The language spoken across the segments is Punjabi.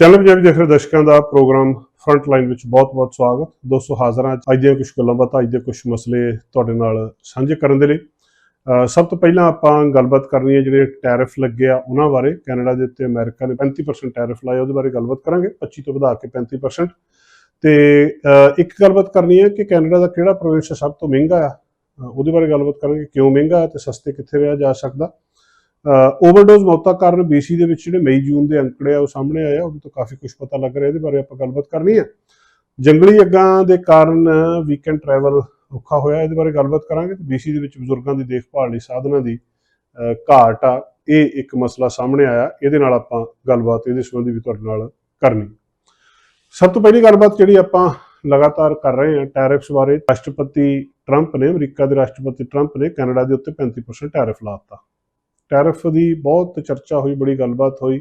ਚੈਨਲ ਪੰਜਾਬੀ ਦੇਖ ਰਹੇ ਦਰਸ਼ਕਾਂ ਦਾ ਪ੍ਰੋਗਰਾਮ ਫਰੰਟ ਲਾਈਨ ਵਿੱਚ ਬਹੁਤ-ਬਹੁਤ ਸਵਾਗਤ। ਦੋਸਤੋ ਹਾਜ਼ਰ ਹਾਂ ਅੱਜ। ਦੀਆਂ ਕੁਝ ਗੱਲਾਂ ਬਾਤਾਂ, ਅੱਜ ਦੇ ਕੁਝ ਮਸਲੇ ਤੁਹਾਡੇ ਨਾਲ ਸਾਂਝੇ ਕਰਨ ਦੇ ਲਈ। ਸਭ ਤੋਂ ਪਹਿਲਾਂ ਆਪਾਂ ਗੱਲਬਾਤ ਕਰਨੀ ਹੈ ਜਿਹੜੇ ਟੈਰਿਫ ਲੱਗੇ ਆ ਉਹਨਾਂ ਬਾਰੇ। ਕੈਨੇਡਾ ਦੇ ਉੱਤੇ ਅਮਰੀਕਾ ਨੇ 35% ਟੈਰਿਫ ਲਾਇਆ, ਉਹਦੇ ਬਾਰੇ ਗੱਲਬਾਤ ਕਰਾਂਗੇ। 25 ਤੋਂ ਵਧਾ ਕੇ 35% ਤੇ ਇੱਕ ਗੱਲਬਾਤ ਕਰਨੀ ਹੈ ਕਿ ਕੈਨੇਡਾ ਦਾ ਕਿਹੜਾ ਪ੍ਰੋਵਿੰਸ ਸਭ ਤੋਂ ਮਹਿੰਗਾ ਆ? ਉਹਦੇ ਬਾਰੇ ਗੱਲਬਾਤ ਕਰਾਂਗੇ ਕਿਉਂ ਮਹਿੰਗਾ ਹੈ ਤੇ ਸਸਤੇ ਕਿੱਥੇ ਰਿਹਾ ਜਾ ਸਕਦਾ। ਓਵਰਡੋਜ਼ ਮੌਤਾਂ ਕਾਰਨ BC ਦੇ ਵਿੱਚ ਜਿਹੜੇ ਮਈ, ਜੂਨ ਦੇ ਅੰਕੜੇ ਆ, ਉਹ ਸਾਹਮਣੇ ਆਇਆ ਉਹਦੇ ਤੋਂ ਕਾਫੀ ਕੁਝ ਪਤਾ ਲੱਗ ਰਿਹਾ, ਇਹਦੇ ਬਾਰੇ ਆਪਾਂ ਗੱਲਬਾਤ ਕਰਨੀ ਹੈ ਜੰਗਲੀ ਅੱਗਾਂ ਦੇ ਕਾਰਨ ਵੀਕਐਂਡ ਟਰੈਵਲ ਔਖਾ ਹੋਇਆ, ਇਹਦੇ ਬਾਰੇ ਗੱਲਬਾਤ ਕਰਾਂਗੇ ਤੇ BC ਦੇ ਵਿੱਚ ਬਜ਼ੁਰਗਾਂ ਦੀ ਦੇਖਭਾਲ ਲਈ, ਸਾਧਨਾਂ ਦੀ ਘਾਟ ਆ, ਇਹ ਇੱਕ ਮਸਲਾ ਸਾਹਮਣੇ ਆਇਆ, ਇਹਦੇ ਨਾਲ ਆਪਾਂ ਗੱਲਬਾਤ, ਇਹਦੇ ਸੰਬੰਧੀ ਵੀ ਤੁਹਾਡੇ ਨਾਲ ਕਰਨੀ। ਸਭ ਤੋਂ ਪਹਿਲੀ ਗੱਲਬਾਤ ਜਿਹੜੀ ਆਪਾਂ ਲਗਾਤਾਰ ਕਰ ਰਹੇ ਹਾਂ ਟੈਰਿਫਸ ਬਾਰੇ, ਰਾਸ਼ਟਰਪਤੀ ਟਰੰਪ ਨੇ, ਅਮਰੀਕਾ ਦੇ ਰਾਸ਼ਟਰਪਤੀ ਟਰੰਪ ਨੇ ਕੈਨੇਡਾ ਦੇ ਉੱਤੇ 35% ਟੈਰਿਫ ਲਾਤਾ ਟੈਰਿਫ ਦੀ ਬਹੁਤ ਚਰਚਾ ਹੋਈ, ਬੜੀ ਗੱਲਬਾਤ ਹੋਈ।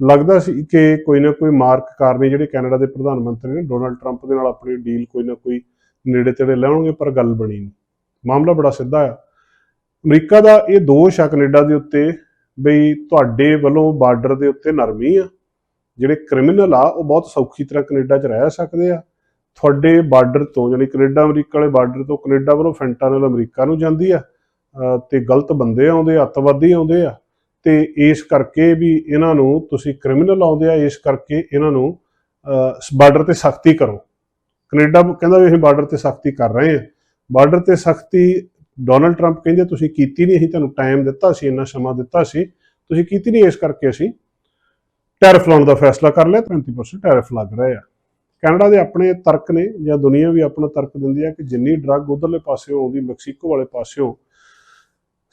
ਲੱਗਦਾ ਸੀ ਕਿ ਕੋਈ ਨਾ ਕੋਈ ਮਾਰਕ ਕਾਰਨੀ ਜਿਹੜੇ ਕੈਨੇਡਾ ਦੇ ਪ੍ਰਧਾਨ ਮੰਤਰੀ ਨੇ, ਡੋਨਲਡ ਟਰੰਪ ਦੇ ਨਾਲ ਆਪਣੀ ਡੀਲ ਕੋਈ ਨਾ ਕੋਈ ਨੇੜੇ ਤੇੜੇ ਲੈਣਗੇ, ਪਰ ਗੱਲ ਬਣੀ ਨਹੀਂ। ਮਾਮਲਾ ਬੜਾ ਸਿੱਧਾ ਆ। ਅਮਰੀਕਾ ਦਾ ਇਹ ਦੋਸ਼ ਆ ਕੈਨੇਡਾ ਦੇ ਉੱਤੇ ਬਈ ਤੁਹਾਡੇ ਵੱਲੋਂ ਬਾਰਡਰ ਦੇ ਉੱਤੇ ਨਰਮੀ ਆ। ਜਿਹੜੇ ਕ੍ਰਿਮੀਨਲ ਆ, ਉਹ ਬਹੁਤ ਸੌਖੀ ਤਰ੍ਹਾਂ ਕੈਨੇਡਾ 'ਚ ਰਹਿ ਸਕਦੇ ਆ। ਤੁਹਾਡੇ ਬਾਰਡਰ ਤੋਂ, ਯਾਨੀ ਕੈਨੇਡਾ ਅਮਰੀਕਾ ਵਾਲੇ ਬਾਰਡਰ ਤੋਂ ਕੈਨੇਡਾ ਵੱਲੋਂ ਫੈਂਟਾਨਲ ਅਮਰੀਕਾ ਨੂੰ ਜਾਂਦੀ ਆ। ਤੇ ਗਲਤ ਬੰਦੇ ਆਉਂਦੇ ਆ, ਅੱਤਵਾਦੀ ਆਉਂਦੇ ਆ ਤੇ ਇਸ ਕਰਕੇ ਵੀ ਇਹਨਾਂ ਨੂੰ ਤੁਸੀਂ ਕ੍ਰਿਮੀਨਲ ਆਉਂਦੇ ਆ ਇਸ ਕਰਕੇ ਇਹਨਾਂ ਨੂੰ ਬਾਰਡਰ ਤੇ ਸਖਤੀ ਕਰੋ। ਕੈਨੇਡਾ ਕਹਿੰਦਾ ਵੀ ਅਸੀਂ ਬਾਰਡਰ ਤੇ ਸਖਤੀ ਕਰ ਰਹੇ ਹਾਂ। ਬਾਰਡਰ ਤੇ ਸਖਤੀ ਡੋਨਲਡ ਟਰੰਪ ਕਹਿੰਦੇ ਤੁਸੀਂ ਕੀਤੀ ਨਹੀਂ ਅਸੀਂ ਤੁਹਾਨੂੰ ਟਾਈਮ ਦਿੱਤਾ ਸੀ ਇੰਨਾ ਸਮਾਂ ਦਿੱਤਾ ਸੀ ਤੁਸੀਂ ਕੀਤੀ ਨਹੀਂ ਇਸ ਕਰਕੇ ਅਸੀਂ ਟੈਰਿਫ ਲਾਉਣ ਦਾ ਫੈਸਲਾ ਕਰ ਲਿਆ 35% ਟੈਰਿਫ ਲੱਗ ਰਹੇ ਆ। ਕੈਨੇਡਾ ਦੇ ਆਪਣੇ ਤਰਕ ਨੇ ਜਾਂ ਦੁਨੀਆ ਵੀ ਆਪਣਾ ਤਰਕ ਦਿੰਦੀ ਆ ਕਿ ਜਿੰਨੀ ਡਰੱਗ ਉਧਰਲੇ ਪਾਸਿਓਂ ਆਉਂਦੀ ਮੈਕਸੀਕੋ ਵਾਲੇ ਪਾਸਿਓਂ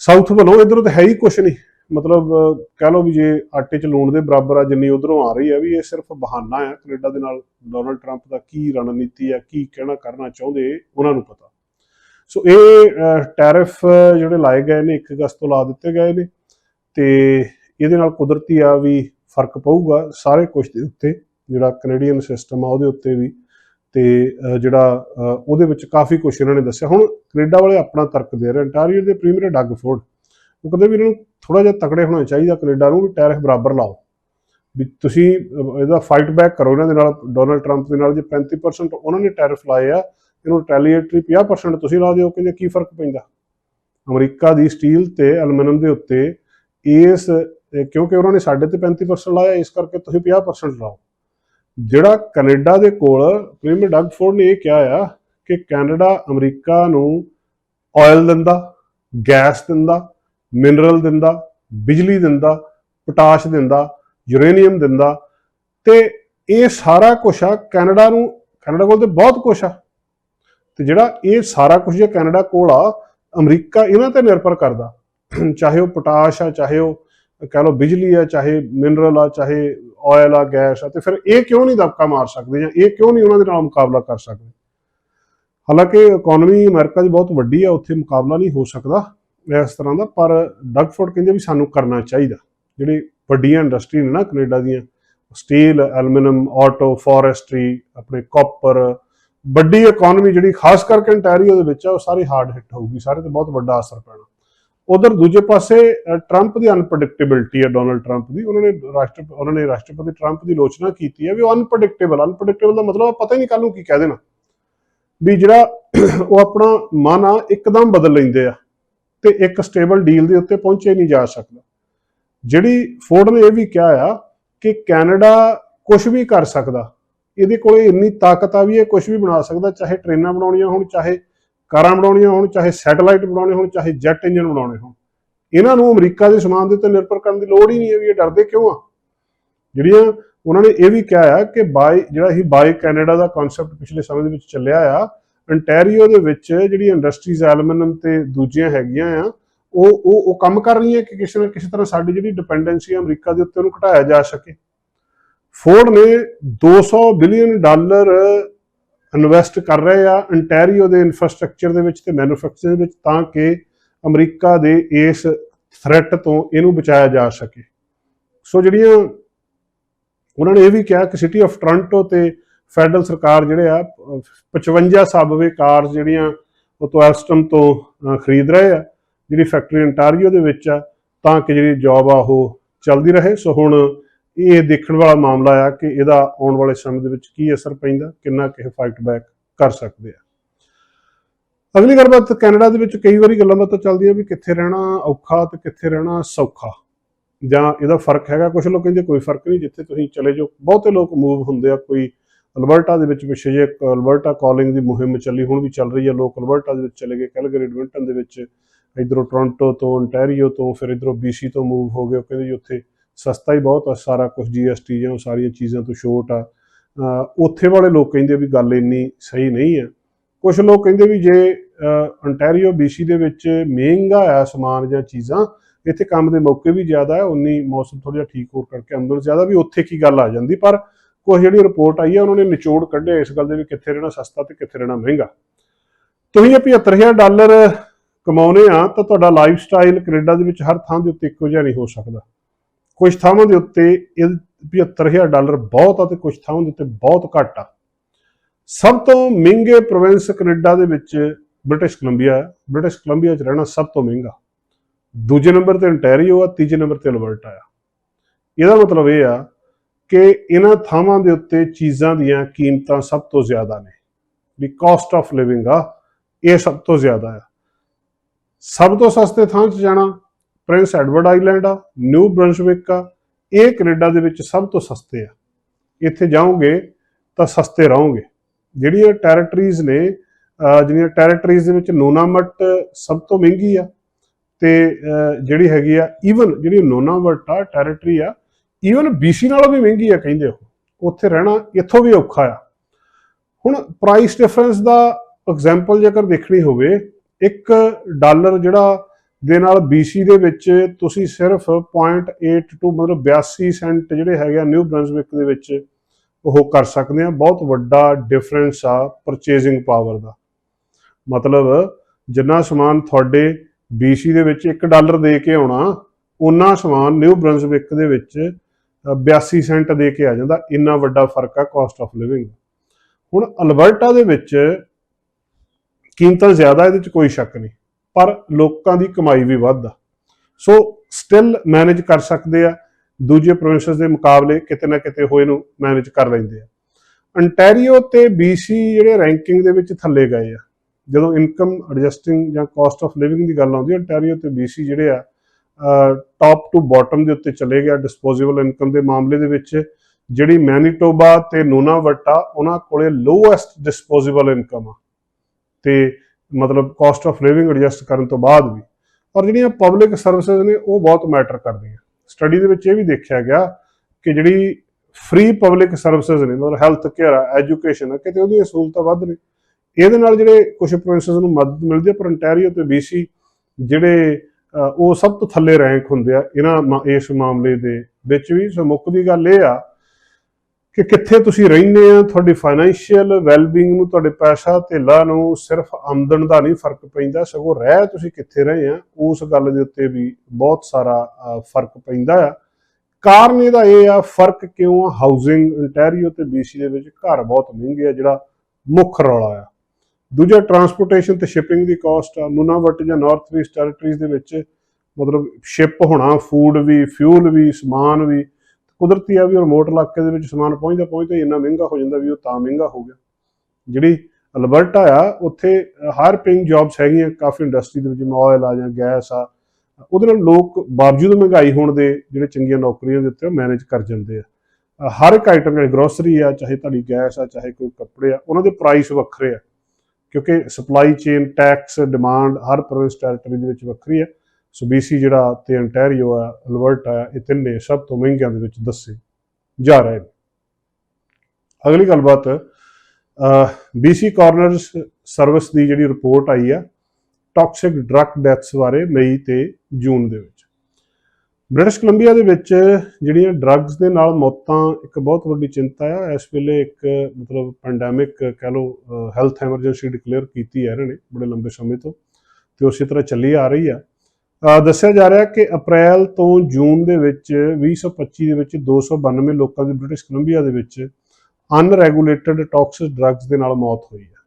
ਸਾਊਥ ਵੱਲੋਂ ਇਧਰੋਂ ਤਾਂ ਹੈ ਹੀ ਕੁਛ ਨਹੀਂ। ਮਤਲਬ, ਕਹਿ ਲਓ ਵੀ ਜੇ ਆਟੇ 'ਚ ਲੂਣ ਦੇ ਬਰਾਬਰ ਆ ਜਿੰਨੀ ਉਧਰੋਂ ਆ ਰਹੀ ਆ ਵੀ ਇਹ ਸਿਰਫ ਬਹਾਨਾ ਆ ਕੈਨੇਡਾ ਦੇ ਨਾਲ ਡੋਨਲਡ ਟਰੰਪ ਦਾ ਕੀ ਰਣਨੀਤੀ ਆ, ਕੀ ਕਹਿਣਾ ਕਰਨਾ ਚਾਹੁੰਦੇ ਉਹਨਾਂ ਨੂੰ ਪਤਾ। ਸੋ ਇਹ ਟੈਰਿਫ ਜਿਹੜੇ ਲਾਏ ਗਏ ਨੇ 1 ਅਗਸਤ ਤੋਂ ਲਾ ਦਿੱਤੇ ਗਏ ਨੇ ਤੇ ਇਹਦੇ ਨਾਲ ਕੁਦਰਤੀ ਆ ਵੀ ਫ਼ਰਕ ਪਊਗਾ ਸਾਰੇ ਕੁਝ ਦੇ ਉੱਤੇ, ਜਿਹੜਾ ਕੈਨੇਡੀਅਨ ਸਿਸਟਮ ਆ ਉਹਦੇ ਉੱਤੇ ਵੀ। ਤੇ ਜਿਹੜਾ ਉਹਦੇ ਵਿੱਚ ਕਾਫੀ ਕੁਝ ਇਹਨਾਂ ਨੇ ਦੱਸਿਆ। ਹੁਣ ਕੈਨੇਡਾ ਵਾਲੇ ਆਪਣਾ ਤਰਕ ਦੇ ਰਹੇ ਅੰਟਾਰੀਓ ਦੇ ਪ੍ਰੀਮੀਅਰ ਡੱਗ ਫੋਰਡ। ਉਹ ਕਹਿੰਦੇ ਵੀ ਇਹਨਾਂ ਨੂੰ ਥੋੜਾ ਜਿਹਾ ਤਕੜੇ ਹੋਣਾ ਚਾਹੀਦਾ ਕੈਨੇਡਾ ਨੂੰ ਵੀ ਟੈਰਿਫ ਬਰਾਬਰ ਲਾਓ। ਵੀ ਤੁਸੀਂ ਇਹਦਾ ਫਾਈਟ ਬੈਕ ਕਰੋ ਇਹਨਾਂ ਦੇ ਨਾਲ ਡੋਨਲਡ ਟਰੰਪ ਦੇ ਨਾਲ। ਜੇ 35% ਉਹਨਾਂ ਨੇ ਟੈਰਿਫ ਲਾਏ ਆ, ਇਹਨੂੰ ਟੈਲੀਏਟਰੀ 50% ਤੁਸੀਂ ਲਾ ਦਿਓ, ਕਹਿੰਦੇ ਕੀ ਫ਼ਰਕ ਪੈਂਦਾ? ਅਮਰੀਕਾ ਦੀ ਸਟੀਲ ਤੇ ਐਲੂਮੀਨੀਅਮ ਦੇ ਉੱਤੇ ਇਸ ਕਿਉਂਕਿ ਉਹਨਾਂ ਨੇ ਸਾਡੇ ਤੇ 35% ਲਾਇਆ, ਇਸ ਕਰਕੇ ਤੁਸੀਂ 50% ਲਾਓ। ਜਿਹੜਾ ਕੈਨੇਡਾ ਦੇ ਕੋਲ ਪ੍ਰੀਮੀਅਰ ਡੱਗ ਨੇ ਇਹ ਕਿਹਾ ਆ ਕਿ ਕੈਨੇਡਾ ਅਮਰੀਕਾ ਨੂੰ ਆਇਲ ਦਿੰਦਾ ਗੈਸ ਦਿੰਦਾ ਮਿਨਰਲ ਦਿੰਦਾ, ਬਿਜਲੀ ਦਿੰਦਾ, ਪੋਟਾਸ਼ ਦਿੰਦਾ ਯੂਰੇਨੀਅਮ ਦਿੰਦਾ। ਤੇ ਇਹ ਸਾਰਾ ਕੁਝ ਆ ਕੈਨੇਡਾ ਨੂੰ, ਕੈਨੇਡਾ ਕੋਲ ਤੇ ਬਹੁਤ ਕੁਝ ਆ। ਤੇ ਜਿਹੜਾ ਇਹ ਸਾਰਾ ਕੁਝ ਜੇ ਕੈਨੇਡਾ ਕੋਲ ਆ, ਅਮਰੀਕਾ ਇਹਨਾਂ ਤੇ ਨਿਰਭਰ ਕਰਦਾ। ਚਾਹੇ ਉਹ ਪੋਟਾਸ਼ ਆ, ਚਾਹੇ ਉਹ ਕਹ ਲਓ ਬਿਜਲੀ ਆ, ਚਾਹੇ ਮਿਨਰਲ ਆ, ਚਾਹੇ ਆਇਲ ਆ ਗੈਸ ਆ, ਤੇ ਫਿਰ ਇਹ ਕਿਉਂ ਨਹੀਂ ਦਬਕਾ ਮਾਰ ਸਕਦੇ ਜਾਂ ਇਹ ਕਿਉਂ ਨਹੀਂ ਉਹਨਾਂ ਦੇ ਨਾਲ ਮੁਕਾਬਲਾ ਕਰ ਸਕਦੇ? ਹਾਲਾਂਕਿ ਇਕਨੋਮੀ ਅਮਰੀਕਾ ਦੀ ਬਹੁਤ ਵੱਡੀ ਆ, ਉੱਥੇ ਮੁਕਾਬਲਾ ਨਹੀਂ ਹੋ ਸਕਦਾ ਇਸ ਤਰ੍ਹਾਂ ਦਾ, ਪਰ ਡਗਫੋਰਡ ਕਹਿੰਦੇ ਵੀ ਸਾਨੂੰ ਕਰਨਾ ਚਾਹੀਦਾ। ਜਿਹੜੀ ਵੱਡੀਆਂ ਇੰਡਸਟਰੀ ਨੇ ਨਾ ਕੈਨੇਡਾ ਦੀਆਂ ਸਟੀਲ ਐਲੂਮੀਨੀਅਮ ਆਟੋ ਫੋਰੈਸਟਰੀ ਆਪਣੇ ਕਾਪਰ ਵੱਡੀ ਇਕਨੋਮੀ ਜਿਹੜੀ ਖਾਸ ਕਰਕੇ ਅੰਟੈਰੀਓ ਦੇ ਵਿੱਚ ਆ, ਉਹ ਸਾਰੀ ਹਾਰਡ ਹਿੱਟ ਹੋਊਗੀ, ਸਾਰੇ ਤੇ ਬਹੁਤ ਵੱਡਾ ਅਸਰ ਪੈਣਾ। ਉਧਰ ਦੂਜੇ ਪਾਸੇ ਅ, ਟਰੰਪ ਦੀ ਅਨਪ੍ਰੈਡਿਕਟੇਬਿਲਟੀ ਹੈ ਡੋਨਲਡ ਟਰੰਪ ਦੀ। ਉਹਨਾਂ ਨੇ ਰਾਸ਼ਟਰ ਉਹਨਾਂ ਨੇ ਰਾਸ਼ਟਰਪਤੀ ਟਰੰਪ ਦੀ ਲੋਚਨਾ ਕੀਤੀ ਹੈ ਵੀ ਉਹ ਅਨਪ੍ਰੈਡਿਕਟੇਬਲ ਅਨਪ੍ਰੈਡਿਕਟੇਬਲ ਦਾ ਮਤਲਬ ਪਤਾ ਹੀ ਨਹੀਂ ਕੱਲ ਨੂੰ ਕੀ ਕਹਿ ਦੇਣਾ। ਵੀ ਜਿਹੜਾ ਉਹ ਆਪਣਾ ਮਨ ਆ ਇੱਕਦਮ ਬਦਲ ਲੈਂਦੇ ਆ ਤੇ ਇੱਕ ਸਟੇਬਲ ਡੀਲ ਦੇ ਉੱਤੇ ਪਹੁੰਚੇ ਨਹੀਂ ਜਾ ਸਕਦਾ। ਜਿਹੜੀ ਫੋਰਡ ਨੇ ਇਹ ਵੀ ਕਿਹਾ ਆ ਕਿ ਕੈਨੇਡਾ ਕੁਝ ਵੀ ਕਰ ਸਕਦਾ। ਇਹਦੇ ਕੋਲੇ ਇੰਨੀ ਤਾਕਤ ਆ ਵੀ ਇਹ ਕੁਝ ਵੀ ਬਣਾ ਸਕਦਾ ਚਾਹੇ ਟ੍ਰੇਨਾਂ ਬਣਾਉਣੀਆਂ ਹੋਣ ਚਾਹੇ ਕਾਰਾਂ ਬਣਾਉਣੀਆਂ ਹੋਣ, ਚਾਹੇ ਸੈਟੇਲਾਈਟ ਬਣਾਉਣੇ ਹੋਣ, ਚਾਹੇ ਜੈਟ ਇੰਜਨ ਬਣਾਉਣੇ ਹੋਣ, ਇਹਨਾਂ ਨੂੰ ਅਮਰੀਕਾ ਦੇ ਸਮਾਨ ਦੇ ਉੱਤੇ ਨਿਰਭਰ ਕਰਨ ਦੀ ਲੋੜ ਹੀ ਨਹੀਂ ਹੈ ਵੀ ਇਹ ਡਰਦੇ ਕਿਉਂ ਆ? ਜਿਹੜੀਆਂ ਉਹਨਾਂ ਨੇ ਇਹ ਵੀ ਕਿਹਾ ਆ ਕਿ ਬਾਈ, ਜਿਹੜਾ ਹੀ ਬਾਈ ਕੈਨੇਡਾ ਦਾ ਕਨਸੈਪਟ ਪਿਛਲੇ ਸਮੇਂ ਦੇ ਵਿੱਚ ਚੱਲਿਆ ਆ ਅੰਟੈਰੀਓ ਦੇ ਵਿੱਚ ਜਿਹੜੀ ਇੰਡਸਟਰੀਜ਼ ਐਲੂਮੀਨੀਅਮ ਤੇ ਦੂਜੀਆਂ ਹੈਗੀਆਂ ਆ, ਉਹ ਉਹ ਉਹ ਕੰਮ ਕਰ ਰਹੀਆਂ ਕਿ ਕਿਸੇ ਨਾ ਕਿਸੇ ਤਰ੍ਹਾਂ ਸਾਡੀ ਜਿਹੜੀ ਡਿਪੈਂਡੈਂਸੀ ਹੈ ਅਮਰੀਕਾ ਦੇ ਉੱਤੇ ਉਹਨੂੰ ਘਟਾਇਆ ਜਾ ਸਕੇ। ਫੋਰਡ ਨੇ 200 ਬਿਲੀਅਨ ਡਾਲਰ ਇਨਵੈਸਟ ਕਰ ਰਹੇ ਆ ਅੰਟੈਰੀਓ ਦੇ ਇਨਫਰਾਸਟ੍ਰਕਚਰ ਦੇ ਵਿੱਚ ਤੇ ਮੈਨੂਫੈਕਚਰਿੰਗ ਦੇ ਵਿੱਚ ਤਾਂ ਕਿ ਅਮਰੀਕਾ ਦੇ ਇਸ ਥ੍ਰੈਟ ਤੋਂ ਇਹਨੂੰ ਬਚਾਇਆ ਜਾ ਸਕੇ। ਸੋ ਜਿਹੜੀਆਂ ਉਹਨਾਂ ਨੇ ਇਹ ਵੀ ਕਿਹਾ ਕਿ ਸਿਟੀ ਆਫ ਟੋਰਾਂਟੋ ਤੇ ਫੈਡਰਲ ਸਰਕਾਰ ਜਿਹੜੇ ਆ ਅਹ 55 ਸਬਵੇ ਕਾਰਸ ਜਿਹੜੀਆਂ ਉਹ ਤੋਂ ਐਲਸਟਨ ਤੋਂ ਖਰੀਦ ਰਹੇ ਆ, ਜਿਹੜੀ ਫੈਕਟਰੀ ਅੰਟਾਰੀਓ ਦੇ ਵਿੱਚ ਆ, ਤਾਂ ਕਿ ਜਿਹੜੀ ਜੌਬ ਆ ਉਹ ਚੱਲਦੀ ਰਹੇ। ਸੋ ਹੁਣ ਇਹ ਦੇਖਣ ਵਾਲਾ ਮਾਮਲਾ ਆ ਕਿ ਇਹਦਾ ਆਉਣ ਵਾਲੇ ਸਮੇਂ ਦੇ ਵਿੱਚ ਕੀ ਅਸਰ ਪੈਂਦਾ, ਕਿੰਨਾ ਕਿ ਫਾਈਟ ਬੈਕ ਕਰ ਸਕਦੇ ਆ। ਅਗਲੀ ਗੱਲਬਾਤ ਕੈਨੇਡਾ ਦੇ ਵਿੱਚ ਕਈ ਵਾਰੀ ਗੱਲਾਂ ਬਾਤਾਂ ਚੱਲਦੀਆਂ ਵੀ ਕਿੱਥੇ ਰਹਿਣਾ ਔਖਾ ਤੇ ਕਿੱਥੇ ਰਹਿਣਾ ਸੌਖਾ। ਜਾਂ ਇਹਦਾ ਫ਼ਰਕ ਹੈਗਾ ਕੁਝ ਲੋਕ ਕਹਿੰਦੇ ਕੋਈ ਫ਼ਰਕ ਨਹੀਂ, ਜਿੱਥੇ ਤੁਸੀਂ ਚਲੇ ਜਾਓ। ਬਹੁਤੇ ਲੋਕ ਮੂਵ ਹੁੰਦੇ ਆ, ਕੋਈ ਅਲਬਰਟਾ ਦੇ ਵਿੱਚ ਪਿੱਛੇ ਜੇ ਅਲਬਰਟਾ ਕਾਲਿੰਗ ਦੀ ਮੁਹਿੰਮ ਚੱਲੀ, ਹੁਣ ਵੀ ਚੱਲ ਰਹੀ ਹੈ ਲੋਕ ਅਲਬਰਟਾ ਦੇ ਵਿੱਚ ਚਲੇ ਗਏ, ਕੈਲਗਰੀ, ਐਡਮਿੰਟਨ ਦੇ ਵਿੱਚ, ਇਧਰੋਂ ਟੋਰਾਂਟੋ ਤੋਂ ontario ਤੋਂ, ਫਿਰ ਇਧਰੋਂ BC ਤੋਂ ਮੂਵ ਹੋ ਗਏ। ਉਹ ਕਹਿੰਦੇ ਜੀ ਉੱਥੇ ਸਸਤਾ ਹੀ ਬਹੁਤ ਆ, ਸਾਰਾ ਕੁਝ GST ਜਾਂ ਉਹ ਸਾਰੀਆਂ ਚੀਜ਼ਾਂ ਤੋਂ ਛੋਟ ਆ। ਉੱਥੇ ਵਾਲੇ ਲੋਕ ਕਹਿੰਦੇ ਵੀ ਗੱਲ ਇੰਨੀ ਸਹੀ ਨਹੀਂ ਹੈ ਕੁਝ ਲੋਕ ਕਹਿੰਦੇ ਵੀ ਜੇ ontario BC ਦੇ ਵਿੱਚ ਮਹਿੰਗਾ ਆ ਸਮਾਨ ਜਾਂ ਚੀਜ਼ਾਂ, ਇੱਥੇ ਕੰਮ ਦੇ ਮੌਕੇ ਵੀ ਜ਼ਿਆਦਾ ਹੈ ਉਨੀ ਮੌਸਮ ਥੋੜਾ ਜਿਹਾ ਠੀਕ ਹੋਰ ਕਰਕੇ ਅੰਦਰ ਜ਼ਿਆਦਾ ਵੀ ਉੱਥੇ ਕੀ ਗੱਲ ਆ ਜਾਂਦੀ, ਪਰ ਕੁਝ ਜਿਹੜੀ ਰਿਪੋਰਟ ਆਈ ਹੈ ਉਹਨਾਂ ਨੇ ਨਿਚੋੜ ਕੱਢਿਆ ਇਸ ਗੱਲ ਦੇ ਵੀ ਕਿੱਥੇ ਰਹਿਣਾ ਸਸਤਾ ਤੇ ਕਿੱਥੇ ਰਹਿਣਾ ਮਹਿੰਗਾ। ਤੁਸੀਂ ਇਹ 75000 ਡਾਲਰ ਕਮਾਉਨੇ ਆ, ਤਾਂ ਤੁਹਾਡਾ ਲਾਈਫ ਸਟਾਈਲ ਕੈਨੇਡਾ ਦੇ ਵਿੱਚ ਹਰ ਥਾਂ ਦੇ ਉੱਤੇ ਇੱਕੋ ਜਿਹਾ ਨਹੀਂ ਹੋ ਸਕਦਾ। ਕੁਝ ਥਾਵਾਂ ਦੇ ਉੱਤੇ ਇਹ 75000 ਡਾਲਰ ਬਹੁਤ ਆ ਤੇ ਕੁਝ ਥਾਵਾਂ ਦੇ ਉੱਤੇ ਬਹੁਤ ਘੱਟ ਆ। ਸਭ ਤੋਂ ਮਹਿੰਗੇ ਪ੍ਰੋਵਿੰਸ ਕੈਨੇਡਾ ਦੇ ਵਿੱਚ ਬ੍ਰਿਟਿਸ਼ ਕੋਲੰਬੀਆ ਹੈ। ਬ੍ਰਿਟਿਸ਼ ਕੋਲੰਬੀਆ 'ਚ ਰਹਿਣਾ ਸਭ ਤੋਂ ਮਹਿੰਗਾ। ਦੂਜੇ ਨੰਬਰ ਤੇ ਅੰਟੈਰੀਓ ਆ, ਤੀਜੇ ਨੰਬਰ ਤੇ ਅਲਬਰਟਾ ਆ। ਇਹਦਾ ਮਤਲਬ ਇਹ ਆ ਕਿ ਇਹਨਾਂ ਥਾਵਾਂ ਦੇ ਉੱਤੇ ਚੀਜ਼ਾਂ ਦੀਆਂ ਕੀਮਤਾਂ ਸਭ ਤੋਂ ਜ਼ਿਆਦਾ ਨੇ। ਵੀ ਕਾਸਟ ਆਫ ਲਿਵਿੰਗ ਆ, ਇਹ ਸਭ ਤੋਂ ਜ਼ਿਆਦਾ ਆ। ਸਭ ਤੋਂ ਸਸਤੇ ਥਾਂ 'ਚ ਜਾਣਾ ਪ੍ਰਿੰਸ ਐਡਵਰਡ ਆਈਲੈਂਡ ਆ, ਨਿਊ ਬ੍ਰੰਸ਼ਵਿਕ ਆ, ਇਹ ਕੈਨੇਡਾ ਦੇ ਵਿੱਚ ਸਭ ਤੋਂ ਸਸਤੇ ਆ। ਇੱਥੇ ਜਾਓਗੇ ਤਾਂ ਸਸਤੇ ਰਹੋਗੇ। ਜਿਹੜੀਆਂ ਟੈਰੀਟਰੀਜ਼ ਨੇ ਜਿਹੜੀਆਂ ਟੈਰੀਟਰੀਜ਼ ਦੇ ਵਿੱਚ ਨੋਨਾਮਟ ਸਭ ਤੋਂ ਮਹਿੰਗੀ ਆ, ਤੇ ਜਿਹੜੀ ਹੈਗੀ ਆ ਈਵਨ ਜਿਹੜੀ ਨੋਨਾਮਟ ਆ, ਟੈਰੀਟਰੀ ਆ ਈਵਨ BC ਨਾਲੋਂ ਵੀ ਮਹਿੰਗੀ ਆ ਕਹਿੰਦੇ ਉਹ। ਉੱਥੇ ਰਹਿਣਾ ਇੱਥੋਂ ਵੀ ਔਖਾ ਆ। ਹੁਣ ਪ੍ਰਾਈਸ ਡਿਫਰੈਂਸ ਦਾ ਐਗਜ਼ਾਮਪਲ ਜੇਕਰ ਦੇਖਣੀ ਹੋਵੇ 1 ਡਾਲਰ ਜਿਹੜਾ ਦੇ ਨਾਲ BC ਦੇ ਵਿੱਚ ਤੁਸੀਂ ਸਿਰਫ 0.82 ਮਤਲਬ 82 ਸੈਂਟ ਜਿਹੜੇ ਹੈਗੇ ਆ ਨਿਊ ਬ੍ਰੰਸਵਿਕ ਦੇ ਵਿੱਚ ਉਹ ਕਰ ਸਕਦੇ ਆ। ਬਹੁਤ ਵੱਡਾ ਡਿਫਰੈਂਸ ਆ ਪਰਚੇਸਿੰਗ ਪਾਵਰ ਦਾ। ਮਤਲਬ ਜਿੰਨਾ ਸਮਾਨ ਤੁਹਾਡੇ BC ਦੇ ਵਿੱਚ 1 ਡਾਲਰ ਦੇ ਕੇ ਆਉਣਾ ਉਹਨਾਂ ਸਮਾਨ ਨਿਊ ਬ੍ਰੰਸਵਿਕ ਦੇ ਵਿੱਚ ਅ, 82 ਸੈਂਟ ਦੇ ਕੇ ਆ ਜਾਂਦਾ। ਇੰਨਾ ਵੱਡਾ ਫ਼ਰਕ ਆ ਕਾਸਟ ਆਫ ਲਿਵਿੰਗ ਹੁਣ ਅਲਬਰਟਾ ਦੇ ਵਿੱਚ ਕੀਮਤਾਂ ਜ਼ਿਆਦਾ ਇਹਦੇ ਵਿੱਚ ਕੋਈ ਸ਼ੱਕ ਨਹੀਂ। ਪਰ ਲੋਕਾਂ ਦੀ ਕਮਾਈ ਵੀ ਵੱਧ ਆ। ਸੋ ਸਟਿਲ ਮੈਨੇਜ ਕਰ ਸਕਦੇ ਆ, ਦੂਜੇ ਪ੍ਰੋਵਿੰਸਸ ਦੇ ਮੁਕਾਬਲੇ ਕਿਤੇ ਨਾ ਕਿਤੇ ਹੋਏ ਨੂੰ ਮੈਨੇਜ ਕਰ ਲੈਂਦੇ ਆ। ਅੰਟੈਰੀਓ ਤੇ BC ਜਿਹੜੇ ਰੈਂਕਿੰਗ ਦੇ ਵਿੱਚ ਥੱਲੇ ਗਏ ਆ। ਜਦੋਂ ਇਨਕਮ ਐਡਜਸਟਿੰਗ ਜਾਂ ਕਾਸਟ ਆਫ ਲਿਵਿੰਗ ਦੀ ਗੱਲ ਆਉਂਦੀ ਹੈ ਅੰਟੈਰੀਓ ਤੇ BC ਜਿਹੜੇ ਆ ਟਾਪ ਟੂ ਬਾਟਮ ਦੇ ਉੱਤੇ ਚਲੇ ਗਿਆ ਡਿਸਪੋਜ਼ੇਬਲ ਇਨਕਮ ਦੇ ਮਾਮਲੇ ਦੇ ਵਿੱਚ। ਜਿਹੜੀ ਮੈਨੀਟੋਬਾ ਤੇ ਨੂਨਾਵਟਾ ਉਹਨਾਂ ਕੋਲੇ ਲੋਐਸਟ ਡਿਸਪੋਜ਼ੇਬਲ ਇਨਕਮ ਆ। ਤੇ ਮਤਲਬ ਕਾਸਟ ਆਫ ਲਿਵਿੰਗ ਐਡਜਸਟ ਕਰਨ ਤੋਂ ਬਾਅਦ ਵੀ। ਔਰ ਜਿਹੜੀਆਂ ਪਬਲਿਕ ਸਰਵਿਸਿਜ਼ ਨੇ, ਉਹ ਬਹੁਤ ਮੈਟਰ ਕਰਦੀਆਂ। ਸਟੱਡੀ ਦੇ ਵਿੱਚ ਇਹ ਵੀ ਦੇਖਿਆ ਗਿਆ ਕਿ ਜਿਹੜੀ ਫ੍ਰੀ ਪਬਲਿਕ ਸਰਵਿਸਿਜ਼ ਨੇ, ਮਤਲਬ ਹੈਲਥ ਕੇਅਰ ਆ ਐਜੂਕੇਸ਼ਨ ਆ, ਕਿਤੇ ਉਹਦੀਆਂ ਸਹੂਲਤਾਂ ਵੱਧ ਨੇ। ਇਹਦੇ ਨਾਲ ਜਿਹੜੇ ਕੁਝ ਪ੍ਰੋਵਿੰਸਸ ਨੂੰ ਮਦਦ ਮਿਲਦੀ ਹੈ ਪਰ ontario ਤੇ BC ਜਿਹੜੇ ਉਹ ਸਭ ਤੋਂ ਥੱਲੇ ਰੈਂਕ ਹੁੰਦੇ ਆ, ਇਹਨਾਂ ਮਾ- ਇਸ ਮਾਮਲੇ ਦੇ ਵਿੱਚ ਵੀ। ਸੋ ਮੁੱਖ ਦੀ ਗੱਲ ਇਹ ਆ ਕਿ ਕਿੱਥੇ ਤੁਸੀਂ ਰਹਿੰਦੇ ਆ, ਤੁਹਾਡੀ ਫਾਈਨੈਂਸ਼ੀਅਲ ਵੈਲਬੀਇੰਗ ਨੂੰ, ਤੁਹਾਡੇ ਪੈਸਾ, ਧੇਲਾ ਨੂੰ ਸਿਰਫ ਆਮਦਨ ਦਾ ਨਹੀਂ ਫ਼ਰਕ ਪੈਂਦਾ, ਸਗੋਂ ਰਹਿ ਤੁਸੀਂ ਕਿੱਥੇ ਰਹੇ ਆ, ਉਸ ਗੱਲ ਦੇ ਉੱਤੇ ਵੀ ਬਹੁਤ ਸਾਰਾ ਫ਼ਰਕ ਪੈਂਦਾ ਆ। ਕਾਰਨ ਇਹਦਾ ਇਹ ਆ, ਫ਼ਰਕ ਕਿਉਂ ਆ? ਹਾਊਸਿੰਗ ontario ਤੇ BC ਦੇ ਵਿੱਚ ਘਰ ਬਹੁਤ ਮਹਿੰਗੇ ਆ, ਜਿਹੜਾ ਮੁੱਖ ਰੌਲਾ ਆ। ਦੂਜਾ ਟਰਾਂਸਪੋਰਟੇਸ਼ਨ ਤੇ ਸ਼ਿਪਿੰਗ ਦੀ ਕਾਸਟ ਆ ਨੂਨਾਵਟ ਜਾਂ ਨਾਰਥ ਈਸਟ ਟੈਰੀਟਰੀਜ਼ ਦੇ ਵਿੱਚ ਮਤਲਬ ਸ਼ਿਪ ਹੋਣਾ ਫੂਡ ਵੀ ਫਿਊਲ ਵੀ, ਸਮਾਨ ਵੀ ਕੁਦਰਤੀ ਆ ਵੀ ਰਿਮੋਟ ਇਲਾਕੇ ਦੇ ਵਿੱਚ ਸਮਾਨ ਪਹੁੰਚਦਾ ਪਹੁੰਚਦਾ ਇੰਨਾ ਮਹਿੰਗਾ ਹੋ ਜਾਂਦਾ ਵੀ ਉਹ ਤਾਂ ਮਹਿੰਗਾ ਹੋ ਗਿਆ। ਜਿਹੜੀ ਅਲਬਰਟਾ ਆ, ਉੱਥੇ ਹਾਇਰ ਪੇਇੰਗ ਜੌਬਸ ਹੈਗੀਆਂ, ਕਾਫੀ ਇੰਡਸਟਰੀ ਦੇ ਵਿੱਚ ਆਇਲ ਆ ਜਾਂ ਗੈਸ ਆ, ਉਹਦੇ ਨਾਲ ਲੋਕ ਬਾਵਜੂਦ ਮਹਿੰਗਾਈ ਹੋਣ ਦੇ ਜਿਹੜੇ ਚੰਗੀਆਂ ਨੌਕਰੀਆਂ ਦੇ ਉੱਤੇ ਮੈਨੇਜ ਕਰ ਜਾਂਦੇ ਆ। ਹਰ ਇੱਕ ਆਈਟਮ ਜਿਹੜੀ ਗਰੋਸਰੀ ਆ, ਚਾਹੇ ਤੁਹਾਡੀ ਗੈਸ ਆ, ਚਾਹੇ ਕੋਈ ਕੱਪੜੇ ਆ, ਉਹਨਾਂ ਦੇ ਪ੍ਰਾਈਸ ਵੱਖਰੇ ਆ। ਕਿਉਂਕਿ ਸਪਲਾਈ ਚੇਨ ਟੈਕਸ ਡਿਮਾਂਡ ਹਰ ਪ੍ਰੋਵਿੰਸ ਟੈਰੀਟਰੀ ਦੇ ਵਿੱਚ ਵੱਖਰੀ ਆ। ਸੋ BC ਜਿਹੜਾ ਤੇ ਅੰਟੈਰੀਓ ਆ ਅਲਬਰਟਾ ਆ, ਇਹ ਤਿੰਨੇ ਸਭ ਤੋਂ ਮਹਿੰਗਿਆਂ ਦੇ ਵਿੱਚ ਦੱਸੇ ਜਾ ਰਹੇ ਨੇ। ਅਗਲੀ ਗੱਲਬਾਤ BC ਕਾਰਨਰਸ ਸਰਵਿਸ ਦੀ ਜਿਹੜੀ ਰਿਪੋਰਟ ਆਈ ਆ ਟਾਕਸਿਕ ਡਰੱਗ ਡੈਥਸ ਬਾਰੇ ਮਈ ਤੇ ਜੂਨ ਦੇ ਵਿੱਚ। ਬ੍ਰਿਟਿਸ਼ ਕੋਲੰਬੀਆ ਦੇ ਵਿੱਚ ਜਿਹੜੀਆਂ ਡਰੱਗਸ ਦੇ ਨਾਲ ਮੌਤਾਂ, ਇੱਕ ਬਹੁਤ ਵੱਡੀ ਚਿੰਤਾ ਆ। ਇਸ ਵੇਲੇ ਇੱਕ ਮਤਲਬ ਪੈਂਡੈਮਿਕ ਕਹ ਲਓ ਹੈਲਥ ਐਮਰਜੈਂਸੀ ਡਿਕਲੇਅਰ ਕੀਤੀ ਹੈ ਇਹਨਾਂ ਨੇ ਬੜੇ ਲੰਬੇ ਸਮੇਂ ਤੋਂ ਤੇ ਉਸੇ ਤਰ੍ਹਾਂ ਚੱਲੀ ਆ ਰਹੀ ਆ। ਦੱਸਿਆ ਜਾ ਰਿਹਾ ਕਿ ਅਪ੍ਰੈਲ ਤੋਂ ਜੂਨ ਦੇ ਵਿੱਚ 2025 ਦੇ ਵਿੱਚ 292 ਲੋਕਾਂ ਦੀ ਬ੍ਰਿਟਿਸ਼ ਕੋਲੰਬੀਆ ਦੇ ਵਿੱਚ ਅਨਰੈਗੂਲੇਟਡ ਟਾਕਸਿਕ ਡਰੱਗਸ ਦੇ ਨਾਲ ਮੌਤ ਹੋਈ ਆ